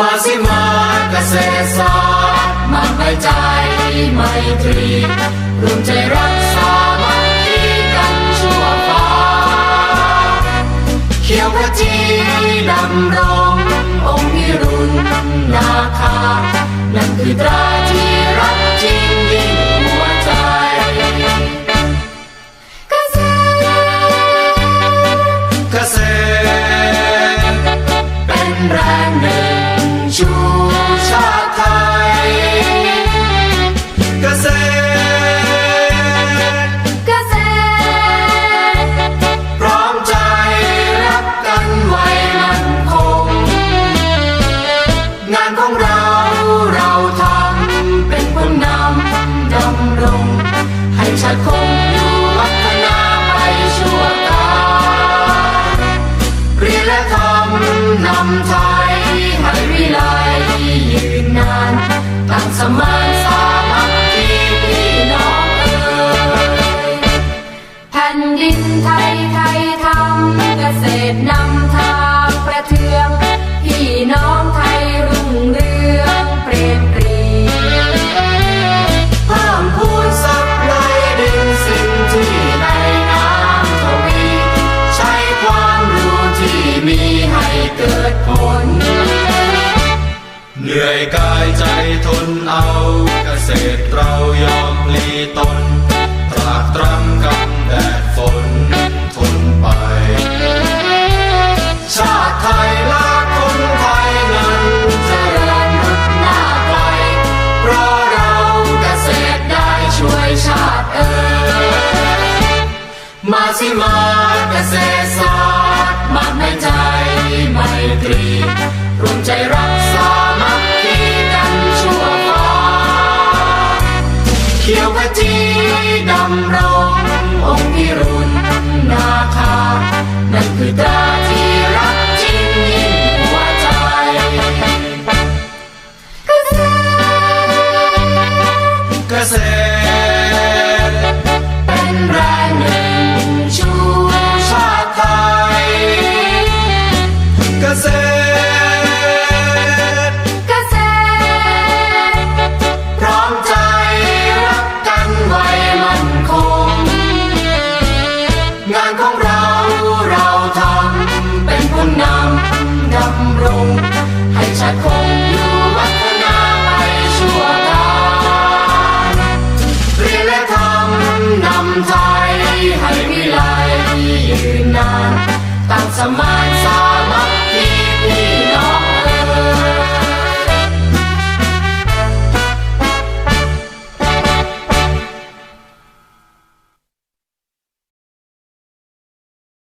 มาสิมาเกษตรศาสตร์มาไปใจไมตรีรวมใจรักสามัคคีกันชั่วฟ้าเขียวพระจีดำรงองค์พิรุณนาคา นั่นคือตราที่รักจริงยิ่งหัวใจเกษตรเกษตรเป็นแรงหนึ่ ชาติคงอยู่พัฒนาไปชั่วกาลเรียนและทำนำไทยให้วิไลยืนนานตั้งสมัย เหนื่อยกายใจทนเอาเกษตรเรายอมลีตนตรากตรำกับแดดฝนทนไป ชาติไทยและคนไทยนั้นจเจริญรุดหน้าไกลเพราะเราเกษตรได้ช่วยชาติเอ่ยมาสิมาเกษตรศาสตร์มาไม่ใจไม่ตรีรวมใจรักสาานของเราเราทำเป็นผู้นำดำรง ให้ชาติคงอยู่วัฒนาไปชั่วกาลเรียนและทำนำไทยให้วิไลยืนนานตั้งสมัย